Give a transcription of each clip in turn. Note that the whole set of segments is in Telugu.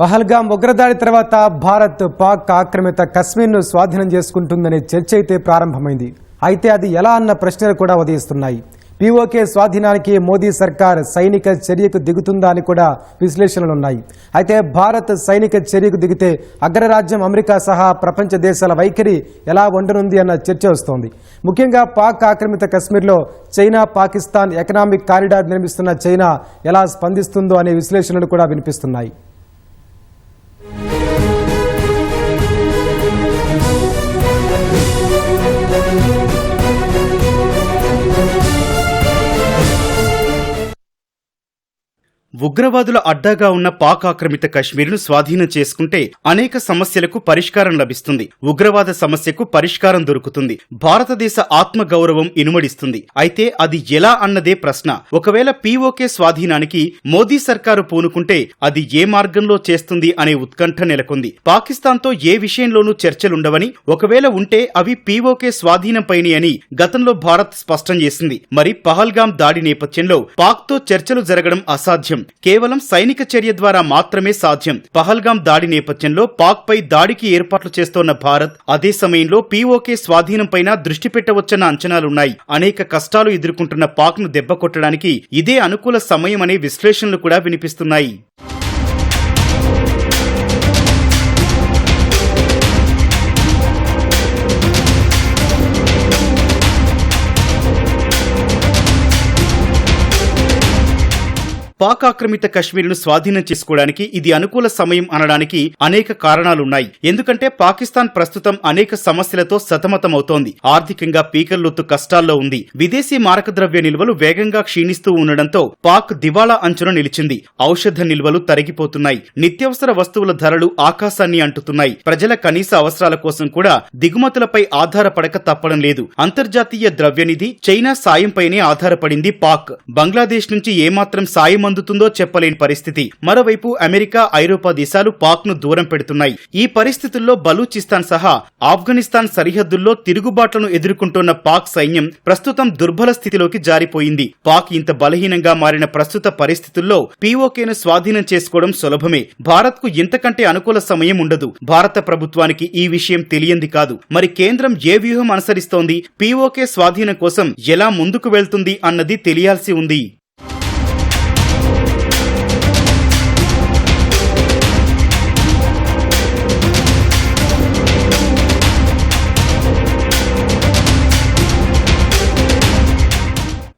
పహల్గాం ఉగ్రదాడి తర్వాత భారత్ పాక్ ఆక్రమిత కశ్మీర్ను స్వాధీనం చేసుకుంటుందనే చర్చ అయితే ప్రారంభమైంది. అయితే అది ఎలా అన్న ప్రశ్నలు కూడా ఉదయిస్తున్నాయి. పీఓకే స్వాధీనానికి మోదీ సర్కార్ సైనిక చర్యకు దిగుతుందా అని కూడా విశ్లేషణలున్నాయి అయితే భారత్ సైనిక చర్యకు దిగితే అగ్రరాజ్యం అమెరికా సహా ప్రపంచ దేశాల వైఖరి ఎలా ఉండనుంది అన్న చర్చ వస్తోంది. ముఖ్యంగా పాక్ ఆక్రమిత కశ్మీర్లో చైనా పాకిస్తాన్ ఎకనామిక్ కారిడార్ నిర్మిస్తున్న చైనా ఎలా స్పందిస్తుందో అనే విశ్లేషణలు కూడా వినిపిస్తున్నాయి. ఉగ్రవాదుల అడ్డాగా ఉన్న పాక్ ఆక్రమిత కశ్మీర్ను స్వాధీనం చేసుకుంటే అనేక సమస్యలకు పరిష్కారం లభిస్తుంది. ఉగ్రవాద సమస్యకు పరిష్కారం దొరుకుతుంది. భారతదేశ ఆత్మ గౌరవం ఇనుమడిస్తుంది. అయితే అది ఎలా అన్నదే ప్రశ్న. ఒకవేళ పీఓకే స్వాధీనానికి మోదీ సర్కారు పూనుకుంటే అది ఏ మార్గంలో చేస్తుంది అనే ఉత్కంఠ నెలకొంది. పాకిస్తాన్తో ఏ విషయంలోనూ చర్చలుండవని ఒకవేళ ఉంటే అవి పీఓకే స్వాధీనంపైనే అని గతంలో భారత్ స్పష్టం చేసింది. మరి పహల్గాం దాడి నేపథ్యంలో పాక్తో చర్చలు జరగడం అసాధ్యం. కేవలం సైనిక చర్య ద్వారా మాత్రమే సాధ్యం. పహల్గాం దాడి నేపథ్యంలో పాక్ పై దాడికి ఏర్పాట్లు చేస్తోన్న భారత్ అదే సమయంలో పీఓకే స్వాధీనంపైన దృష్టి పెట్టవచ్చన్న అంచనాలున్నాయి. అనేక కష్టాలు ఎదుర్కొంటున్న పాక్ను దెబ్బకొట్టడానికి ఇదే అనుకూల సమయం అనే విశ్లేషణలు కూడా వినిపిస్తున్నాయి. పాక్ ఆక్రమిత కశ్మీర్ను స్వాధీనం చేసుకోవడానికి ఇది అనుకూల సమయం అనడానికి అనేక కారణాలున్నాయి. ఎందుకంటే పాకిస్తాన్ ప్రస్తుతం అనేక సమస్యలతో సతమతమవుతోంది. ఆర్థికంగా పీకర్లొత్తు కష్టాల్లో ఉంది. విదేశీ మారకద్రవ్య నిల్వలు వేగంగా క్షీణిస్తూ ఉండడంతో పాక్ దివాళా అంచున నిలిచింది. ఔషధ నిల్వలు తరిగిపోతున్నాయి. నిత్యావసర వస్తువుల ధరలు ఆకాశాన్ని అంటుతున్నాయి. ప్రజల కనీస అవసరాల కోసం కూడా దిగుమతులపై ఆధారపడక తప్పడం లేదు. అంతర్జాతీయ ద్రవ్యనిధి చైనా సాయంపైనే ఆధారపడింది పాక్. బంగ్లాదేశ్ నుంచి ఏమాత్రం సాయం అందుతుందో చెప్పలేని పరిస్థితి. మరోవైపు అమెరికా ఐరోపా దేశాలు పాక్ను దూరం పెడుతున్నాయి. ఈ పరిస్థితుల్లో బలూచిస్తాన్ సహా ఆఫ్ఘనిస్తాన్ సరిహద్దుల్లో తిరుగుబాట్లను ఎదుర్కొంటున్న పాక్ సైన్యం ప్రస్తుతం దుర్బల స్థితిలోకి జారిపోయింది. పాక్ ఇంత బలహీనంగా మారిన ప్రస్తుత పరిస్థితుల్లో పీఓకేను స్వాధీనం చేసుకోవడం సులభమే. భారత్కు ఇంతకంటే అనుకూల సమయం ఉండదు. భారత ప్రభుత్వానికి ఈ విషయం తెలియంది కాదు. మరి కేంద్రం ఏ వ్యూహం అనుసరిస్తోంది? పీఓకే స్వాధీనం కోసం ఎలా ముందుకు వెళ్తుంది అన్నది తెలియాల్సి ఉంది.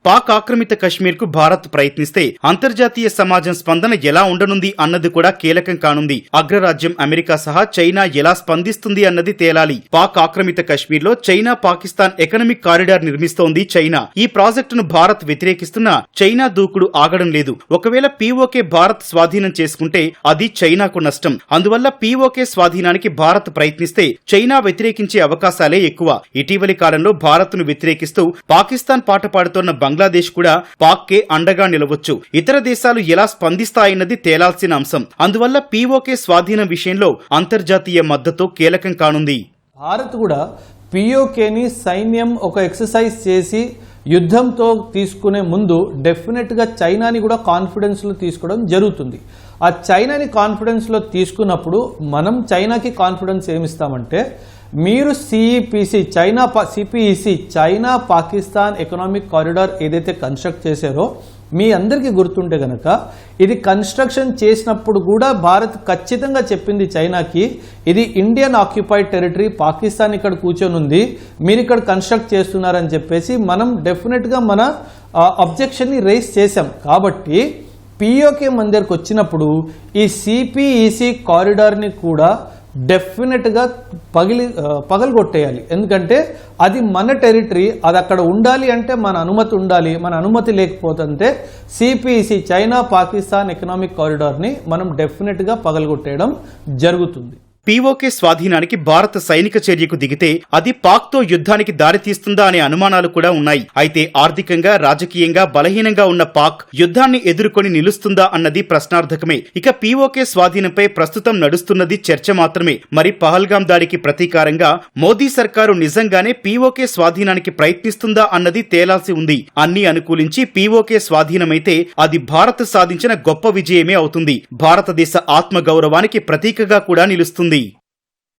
పాక్ ఆక్రమిత కశ్మీర్కు భారత్ ప్రయత్నిస్తే అంతర్జాతీయ సమాజం స్పందన ఎలా ఉండనుంది అన్నది కూడా కీలకం కానుంది. అగ్రరాజ్యం అమెరికా సహా చైనా ఎలా స్పందిస్తుంది అన్నది తేలాలి. పాక్ ఆక్రమిత కశ్మీర్లో చైనా పాకిస్తాన్ ఎకనమిక్ కారిడార్ నిర్మిస్తోంది చైనా. ఈ ప్రాజెక్టును భారత్ వ్యతిరేకిస్తున్నా చైనా దూకుడు ఆగడం లేదు. ఒకవేళ పీఓకే భారత్ స్వాధీనం చేసుకుంటే అది చైనాకు నష్టం. అందువల్ల పీఓకే స్వాధీనానికి భారత్ ప్రయత్నిస్తే చైనా వ్యతిరేకించే అవకాశాలే ఎక్కువ. ఇటీవలి కాలంలో భారత్ను వ్యతిరేకిస్తూ పాకిస్తాన్ పాట పాడుతోన్న బంగ్లాదేశ్ కూడా పాక్ కే అండగా నిలవచ్చు. ఇతర దేశాలు ఎలా స్పందిస్తాయన్నది తేలాల్సిన అంశం. అందువల్ల పీఓకే స్వాధీనం విషయంలో అంతర్జాతీయ మద్దతు కీలకం కానుంది. భారత్ కూడా పిఓకేని సైన్యం ఒక ఎక్సర్సైజ్ చేసి యుద్ధంతో తీసుకునే ముందు డెఫినెట్గా చైనాని కూడా కాన్ఫిడెన్స్లో తీసుకోవడం జరుగుతుంది. ఆ చైనాని కాన్ఫిడెన్స్లో తీసుకున్నప్పుడు మనం చైనాకి కాన్ఫిడెన్స్ ఏమిస్తామంటే మీరు CEPC China CPEC China Pakistan economic corridor ఏదైతే కన్స్ట్రక్ట్ చేశారో మీ అందరికీ గుర్తుంటే గనక ఇది కన్స్ట్రక్షన్ చేసినప్పుడు కూడా భారత్ ఖచ్చితంగా చెప్పింది చైనాకి ఇది ఇండియన్ ఆక్యుపైడ్ టెరిటరీ పాకిస్తాన్ ఇక్కడ కూర్చొని ఉంది మీరు ఇక్కడ కన్స్ట్రక్ట్ చేస్తున్నారని చెప్పేసి మనం డెఫినెట్గా మన అబ్జెక్షన్ని రేస్ చేశాం. కాబట్టి పిఓకే మందిర్కి వచ్చినప్పుడు ఈ సిపిఈసి కారిడార్ని కూడా డెఫినెట్గా పగిలి పగలగొట్టేయాలి. ఎందుకంటే అది మన టెరిటరీ అది అక్కడ ఉండాలి అంటే మన అనుమతి ఉండాలి. మన అనుమతి లేకపోతుంటే సిపిసి చైనా పాకిస్తాన్ ఎకనామిక్ కారిడార్ని మనం డెఫినెట్గా పగలగొట్టేయడం జరుగుతుంది. పీఓకే స్వాధీనానికి భారత సైనిక చర్యకు దిగితే అది పాక్తో యుద్ధానికి దారితీస్తుందా అనే అనుమానాలు కూడా ఉన్నాయి. అయితే ఆర్థికంగా రాజకీయంగా బలహీనంగా ఉన్న పాక్ యుద్ధాన్ని ఎదుర్కొని నిలుస్తుందా అన్నది ప్రశ్నార్థకమే. ఇక పీఓకే స్వాధీనంపై ప్రస్తుతం నడుస్తున్నది చర్చ మాత్రమే. మరి పహల్గాం దాడికి ప్రతీకారంగా మోదీ సర్కారు నిజంగానే పీఓకే స్వాధీనానికి ప్రయత్నిస్తుందా అన్నది తేలాల్సి ఉంది. అన్ని అనుకూలించి పీఓకే స్వాధీనమైతే అది భారత్ సాధించిన గొప్ప విజయమే అవుతుంది. భారతదేశ ఆత్మగౌరవానికి ప్రతీకగా కూడా నిలుస్తుంది.